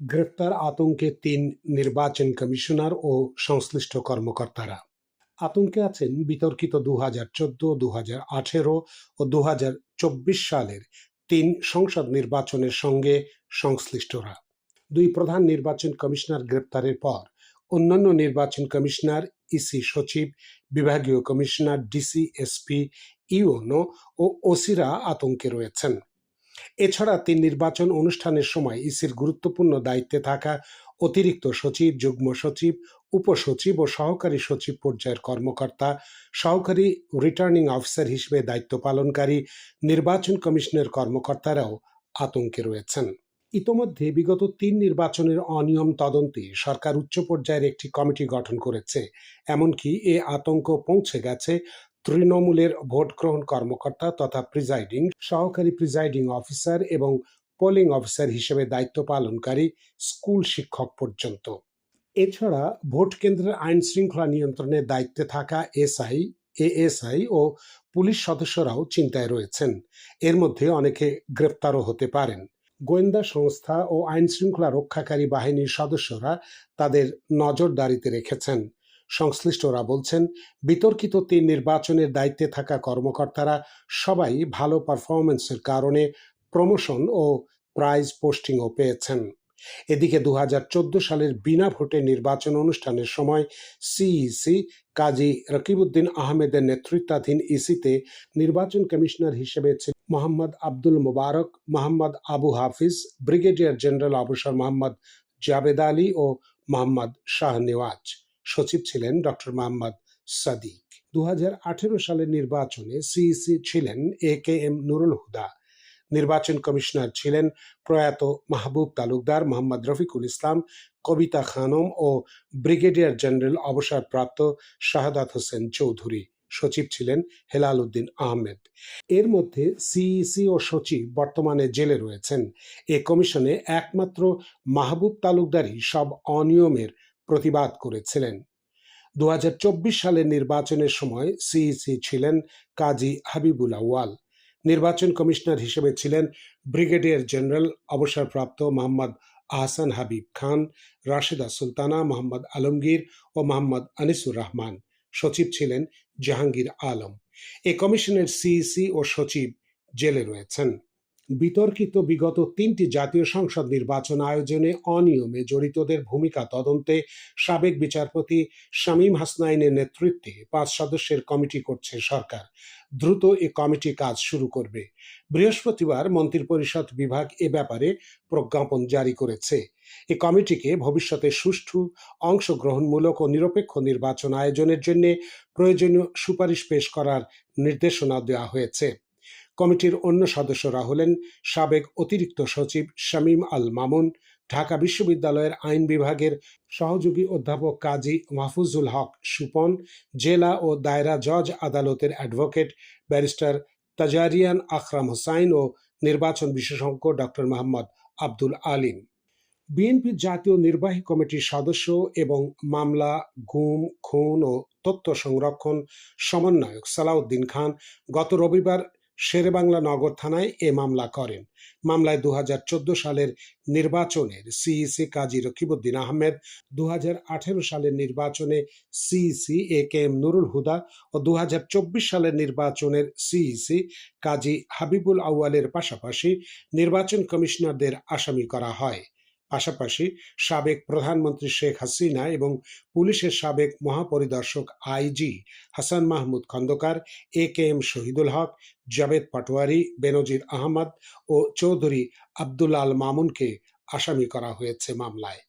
গ্রেপ্তার আতঙ্কে তিন নির্বাচন কমিশনার ও সংশ্লিষ্ট কর্মকর্তারা। আতঙ্কে আছেন বিতর্কিত দু হাজার চোদ্দ দু হাজার আঠেরো ও দু হাজার চব্বিশ সালের তিন সংসদ নির্বাচনের সঙ্গে সংশ্লিষ্টরা। দুই প্রধান নির্বাচন কমিশনার গ্রেপ্তারের পর অন্যান্য নির্বাচন কমিশনার, ইসি সচিব, বিভাগীয় কমিশনার, ডিসি, এসপি ইউনো ও ওসিরা আতঙ্কে রয়েছেন। এছাড়া তিন নির্বাচন অনুষ্ঠানের সময় ইসির গুরুত্বপূর্ণ দায়িত্বে থাকা অতিরিক্ত সচিব, যুগ্ম সচিব, উপসচিব ও সহকারী সচিব পর্যায়ের কর্মকর্তা, সহকারী রিটার্নিং অফিসার হিসেবে দায়িত্ব পালনকারী, নির্বাচন কমিশনের কর্মকর্তারাও আতঙ্কে রয়েছেন। ইতোমধ্যে বিগত তিন নির্বাচনের অনিয়ম তদন্তে সরকার উচ্চ পর্যায়ের একটি কমিটি গঠন করেছে। এমনকি এ আতঙ্ক পৌঁছে গেছে তৃণমূলের ভোট গ্রহণ কর্মকর্তা তথা প্রিজাইডিং, সহকারী প্রিজাইডিং অফিসার এবং পোলিং অফিসার হিসেবে দায়িত্ব পালনকারী স্কুল শিক্ষক পর্যন্ত। এছাড়া ভোট কেন্দ্রের আইন শৃঙ্খলা নিয়ন্ত্রণের দায়িত্বে থাকা এসআই, এএসআই ও পুলিশ সদস্যরাও চিন্তায় রয়েছেন। এর মধ্যে অনেকে গ্রেপ্তারও হতে পারেন। গোয়েন্দা সংস্থা ও আইন শৃঙ্খলা রক্ষাকারী বাহিনীর সদস্যরা তাদের নজরদারিতে রেখেছেন। সংশ্লিষ্টরা বলছেন, বিতর্কিত তিন নির্বাচনের দায়িত্বে থাকা কর্মকর্তারা সবাই ভালো পারফরমেন্সের কারণে প্রমোশন ও প্রাইজ পোস্টিংও পেয়েছেন। এদিকে দু হাজার চোদ্দ সালের বিনা ভোটে নির্বাচন অনুষ্ঠানের সময় সিইসি কাজী রকিবউদ্দিন আহমেদের নেতৃত্বাধীন ইসিতে নির্বাচন কমিশনার হিসেবে ছিলেন মোহাম্মদ আব্দুল মোবারক, মোহাম্মদ আবু হাফিজ, ব্রিগেডিয়ার জেনারেল অবসর মোহাম্মদ জাবেদ আলী ও মোহাম্মদ শাহ নেওয়াজ সচিব ছিলেন ডক্টর মোহাম্মদ সাদিক। দু সালের নির্বাচনে সিইসি ছিলেন এ কে এম নুরুল হুদা। নির্বাচন কমিশনার ছিলেন প্রয়াত মাহবুব তালুকদার, মোহাম্মদ রফিকুল ইসলাম, কবিতা খানম ও ব্রিগেডিয়ার জেনারেল অবসরপ্রাপ্ত শাহাদাত হোসেন চৌধুরী। সচিব ছিলেন হেলাল উদ্দিন আহমেদ। এর মধ্যে সিইসি ও সচিব বর্তমানে জেলে রয়েছেন। এ কমিশনে একমাত্র মাহবুব তালুকদারই সব অনিয়মের প্রতিবাদ করেছিলেন। দু হাজার চব্বিশ সালের নির্বাচনের সময় সিইসি ছিলেন কাজী হাবিবুল আউয়াল। নির্বাচন কমিশনার হিসেবে ছিলেন ব্রিগেডিয়ার জেনারেল অবসরপ্রাপ্ত মোহাম্মদ আহসান হাবিব খান, রাশেদা সুলতানা, মোহাম্মদ আলমগীর ও মোহাম্মদ আনিসুর রহমান। সচিব ছিলেন জাহাঙ্গীর আলম। এ কমিশনের সিইসি ও সচিব জেলে রয়েছেন। বিতর্কিত বিগত তিনটি জাতীয় সংসদ নির্বাচন আয়োজনে অনিয়মে জড়িতদের ভূমিকা তদন্তে সাবেক বিচারপতি শামীম হাসনাইনের নেতৃত্বে পাঁচ সদস্যের কমিটি করছে সরকার। দ্রুত এ কমিটি কাজ শুরু করবে। বৃহস্পতিবার মন্ত্রিপরিষদ বিভাগ এ ব্যাপারে প্রজ্ঞাপন জারি করেছে। এ কমিটিকে ভবিষ্যতে সুষ্ঠু, অংশগ্রহণমূলক ও নিরপেক্ষ নির্বাচন আয়োজনের জন্য প্রয়োজনীয় সুপারিশ পেশ করার নির্দেশনা দেওয়া হয়েছে। কমিটির অন্য সদস্যরা হলেন সাবেক অতিরিক্ত সচিব শামীম আল মামুন, ঢাকা বিশ্ববিদ্যালয়ের আইন বিভাগের সহযোগী অধ্যাপক কাজী মাহফুজুল হক সুপন, জেলা ও দায়রা জজ আদালতের অ্যাডভোকেট ব্যারিস্টার তাজারিয়ান আকরাম হোসাইন ও নির্বাচন বিশেষজ্ঞ ডক্টর মোহাম্মদ আব্দুল আলিম। বিএনপির জাতীয় নির্বাহী কমিটির সদস্য এবং মামলা, গুম, খুন ও তথ্য সংরক্ষণ সমন্বয়ক সালাউদ্দিন খান গত রবিবার শেরেবাংলা নগর থানায় এ মামলা করেন। মামলায় দু হাজার চোদ্দ সালের নির্বাচনের সিইসি কাজী রকিবউদ্দিন আহমেদ দু হাজার আঠেরো সালের নির্বাচনে CEC A K M Nurul Huda ও দু হাজার চব্বিশ সালের নির্বাচনের সিইসি কাজী হাবিবুল আউয়ালের পাশাপাশি নির্বাচন কমিশনারদের আসামি করা হয়। পাশাপাশি সাবেক প্রধানমন্ত্রী শেখ হাসিনা এবং পুলিশের সাবেক মহাপরিদর্শক IG Hasan Mahmud Khandaker A K M Shahidul Haque Jabed Patwari, Benazir Ahmed ও চৌধুরী আব্দুল আল মামুনকে আসামি করা হয়েছে মামলায়।